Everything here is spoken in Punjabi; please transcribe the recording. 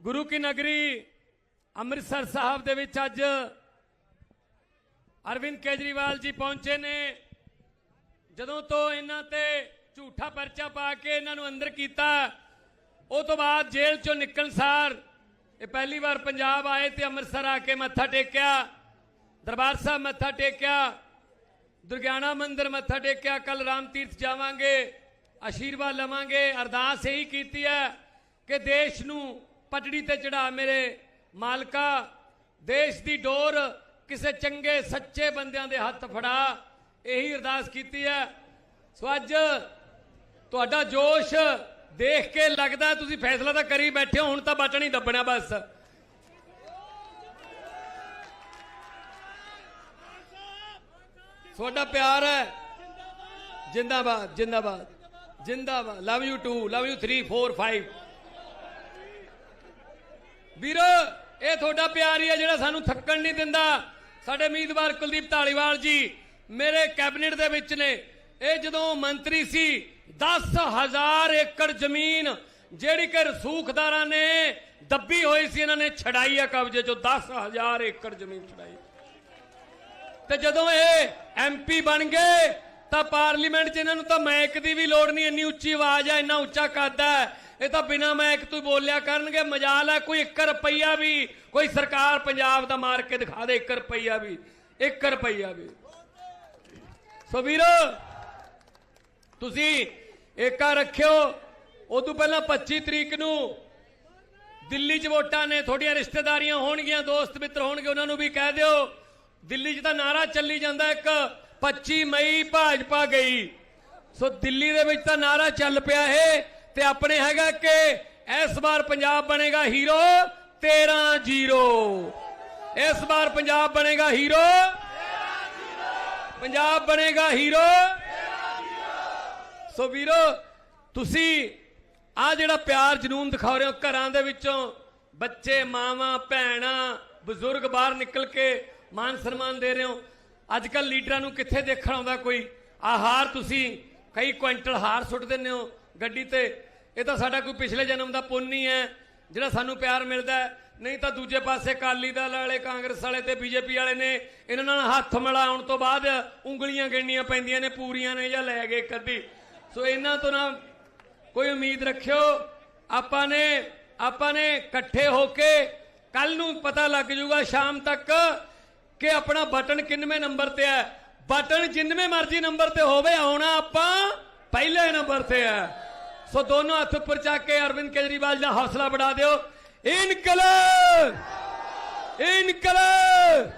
ਗੁਰੂ ਕੀ ਨਗਰੀ ਅੰਮ੍ਰਿਤਸਰ ਸਾਹਿਬ ਦੇ ਵਿੱਚ ਅੱਜ ਅਰਵਿੰਦ ਕੇਜਰੀਵਾਲ ਜੀ ਪਹੁੰਚੇ ਨੇ। ਜਦੋਂ ਤੋਂ ਇਹਨਾਂ ਤੇ ਝੂਠਾ ਪਰਚਾ ਪਾ ਕੇ ਇਹਨਾਂ ਨੂੰ ਅੰਦਰ ਕੀਤਾ, ਉਹ ਤੋਂ ਬਾਅਦ ਜੇਲ੍ਹ ਚੋਂ ਨਿਕਲਣ ਸਾਰ ਇਹ ਪਹਿਲੀ ਵਾਰ ਪੰਜਾਬ ਆਏ ਤੇ ਅੰਮ੍ਰਿਤਸਰ ਆ ਕੇ ਮੱਥਾ ਟੇਕਿਆ, ਦਰਬਾਰ ਸਾਹਿਬ ਮੱਥਾ ਟੇਕਿਆ, ਦੁਰਗਿਆਣਾ ਮੰਦਿਰ ਮੱਥਾ ਟੇਕਿਆ ਕੱਲ ਰਾਮ ਤੀਰਥ ਜਾਵਾਂਗੇ, ਆਸ਼ੀਰਵਾਦ ਲਵਾਂਗੇ। ਅਰਦਾਸ ਇਹੀ ਕੀਤੀ ਹੈ ਕਿ ਦੇਸ਼ ਨੂੰ ਪਟੜੀ ਤੇ ਚੜਾ ਮੇਰੇ ਮਾਲਕਾ, ਦੇਸ਼ ਦੀ ਡੋਰ ਕਿਸੇ ਚੰਗੇ, ਸੱਚੇ ਬੰਦਿਆਂ ਦੇ ਹੱਥ ਫੜਾ। ਇਹੀ ਅਰਦਾਸ ਕੀਤੀ ਹੈ। ਸੋ ਅੱਜ ਤੁਹਾਡਾ ਜੋਸ਼ ਦੇਖ ਕੇ ਲੱਗਦਾ ਤੁਸੀਂ ਫੈਸਲਾ ਤਾਂ ਕਰੀ ਬੈਠੇ ਹੋ, ਹੁਣ ਤਾਂ ਬਟਨ ਹੀ ਦੱਬਣਾ ਬਸ। ਤੁਹਾਡਾ ਪਿਆਰ ਹੈ। ਜਿੰਦਾਬਾਦ ਜਿੰਦਾਬਾਦ ਜਿੰਦਾਬਾਦ ਲਵ ਯੂ 2 ਲਵ ਯੂ 3 4 5 ਵੀਰੋ, ਇਹ ਤੁਹਾਡਾ ਪਿਆਰ ਹੀ ਹੈ ਜਿਹੜਾ ਸਾਨੂੰ ਥੱਕਣ ਨਹੀਂ ਦਿੰਦਾ। ਸਾਡੇ ਉਮੀਦਵਾਰ ਕੁਲਦੀਪ ਢਾਲੀਵਾਲ ਜੀ ਮੇਰੇ ਕੈਬਨਿਟ ਦੇ ਵਿੱਚ ਨੇ। ਇਹ ਜਦੋਂ ਮੰਤਰੀ ਸੀ 10000 ਏਕੜ ਜ਼ਮੀਨ ਜਿਹੜੀ ਕਿ ਰਸੂਖਦਾਰਾਂ ਨੇ ਦੱਬੀ ਹੋਈ ਸੀ, ਇਹਨਾਂ ਨੇ ਛਡਾਈ ਆ ਕਬਜ਼ੇ ਚੋਂ। 10000 ਏਕੜ ਜ਼ਮੀਨ ਛਡਾਈ। ਤੇ ਜਦੋਂ ਇਹ ਐਮਪੀ ਬਣ ਗਏ, ਤਾਂ ਪਾਰਲੀਮੈਂਟ 'ਚ ਇਹਨਾਂ ਨੂੰ ਤਾਂ ਮੈਕ ਦੀ ਵੀ ਲੋੜ ਨਹੀਂ, ਇੰਨੀ ਉੱਚੀ ਆਵਾਜ਼ ਆ, ਇੰਨਾ ਉੱਚਾ ਕੱਦ ਹੈ ਇਹ ਤਾਂ ਬਿਨਾ ਮਾਈਕ ਤੋਂ ਹੀ ਬੋਲਿਆ ਕਰਨਗੇ। ਮਜਾਲ ਹੈ, ਕੋਈ 1 ਰੁਪਈਆ ਵੀ, ਕੋਈ ਸਰਕਾਰ ਪੰਜਾਬ ਦਾ ਮਾਰ ਕੇ ਦਿਖਾ ਦੇ 1 ਰੁਪਈਆ ਵੀ 1 ਰੁਪਈਆ ਵੀ। ਸੋ ਵੀਰੋ, ਤੁਸੀਂ ਏਕਾ ਰੱਖਿਓ। ਉਦੋਂ ਪਹਿਲਾਂ 25 ਤਰੀਕ ਨੂੰ ਦਿੱਲੀ 'ਚ ਵੋਟਾਂ ਨੇ, ਤੁਹਾਡੀਆਂ ਰਿਸ਼ਤੇਦਾਰੀਆਂ ਹੋਣਗੀਆਂ, ਦੋਸਤ ਮਿੱਤਰ ਹੋਣਗੇ, ਉਹਨਾਂ ਨੂੰ ਵੀ ਕਹਿ ਦਿਓ। ਦਿੱਲੀ 'ਚ ਤਾਂ ਨਾਰਾ ਚੱਲੀ ਜਾਂਦਾ ਇੱਕ 25 ਮਈ ਭਾਜਪਾ ਗਈ। ਸੋ ਦਿੱਲੀ ਦੇ ਵਿੱਚ ਤਾਂ ਨਾਰਾ ਚੱਲ ਪਿਆ ਇਹ। ਤੇ ਆਪਣੇ ਹੈਗਾ ਕਿ ਇਸ ਵਾਰ ਪੰਜਾਬ ਬਣੇਗਾ ਹੀਰੋ 13 ਜ਼ੀਰੋ। ਇਸ ਵਾਰ ਪੰਜਾਬ ਬਣੇਗਾ ਹੀਰੋ ਪੰਜਾਬ ਬਣੇਗਾ ਹੀਰੋ। ਸੋ ਵੀਰੋ, ਤੁਸੀਂ ਆ ਜਿਹੜਾ ਪਿਆਰ ਜਨੂਨ ਦਿਖਾ ਰਹੇ ਹੋ ਘਰਾਂ ਦੇ ਵਿੱਚੋਂ, ਬੱਚੇ, ਮਾਵਾਂ, ਭੈਣਾਂ, ਬਜ਼ੁਰਗ ਬਾਹਰ ਨਿਕਲ ਕੇ ਮਾਨ ਸਨਮਾਨ ਦੇ ਰਹੇ ਹੋ। ਅੱਜ ਕੱਲ ਲੀਡਰਾਂ ਨੂੰ ਕਿੱਥੇ ਦੇਖਣ ਆਉਂਦਾ ਕੋਈ? ਆ ਹਾਰ ਤੁਸੀਂ ਕਈ ਕੁਇੰਟਲ ਹਾਰ ਸੁੱਟ ਦਿੰਦੇ ਹੋ ਗੱਡੀ ਤੇ। ਇਹ ਤਾਂ ਸਾਡਾ ਕੋਈ ਪਿਛਲੇ ਜਨਮ ਦਾ ਪੁੰਨ ਹੀ ਹੈ, ਜਿਹੜਾ ਸਾਨੂੰ ਪਿਆਰ ਮਿਲਦਾ ਨਹੀਂ ਤਾਂ ਦੂਜੇ ਪਾਸੇ ਕਾਲੀ ਦਲ ਵਾਲੇ, ਕਾਂਗਰਸ ਵਾਲੇ ਤੇ ਬੀਜੇਪੀ ਵਾਲੇ ਨੇ ਇਹਨਾਂ ਨਾਲ ਹੱਥ ਮਿਲਾਉਣ ਤੋਂ ਬਾਅਦ ਉਂਗਲੀਆਂ ਗਿਣਨੀਆਂ ਪੈਂਦੀਆਂ ਨੇ, ਪੂਰੀਆਂ ਨੇ ਜਾਂ ਲੈ ਗਏ ਕਦੀ ਸੋ ਇਹਨਾਂ ਤੋਂ ਨਾ ਕੋਈ ਉਮੀਦ ਰੱਖਿਓ, ਆਪਾਂ ਨੇ ਆਪਾਂ ਨੇ ਇਕੱਠੇ ਹੋ ਕੇ ਕੱਲ ਨੂੰ ਪਤਾ ਲੱਗ ਜਾਊਗਾ ਸ਼ਾਮ ਤੱਕ ਕਿ ਆਪਣਾ ਬਟਨ ਕਿੰਨਵੇਂ ਨੰਬਰ ਤੇ ਹੈ। ਬਟਨ ਜਿੰਨਵੇਂ ਮਰਜ਼ੀ ਨੰਬਰ ਤੇ ਹੋਵੇ, ਆਉਣਾ ਆਪਾਂ ਪਹਿਲੇ ਨੰਬਰ ਤੇ ਹੈ। ਸੋ ਦੋਨੋਂ ਹੱਥ ਉੱਪਰ ਚੱਕ ਕੇ ਅਰਵਿੰਦ ਕੇਜਰੀਵਾਲ ਦਾ ਹੌਸਲਾ ਵਧਾ ਦਿਓ। ਇਨਕਲਾਬ! ਇਨਕਲਾਬ!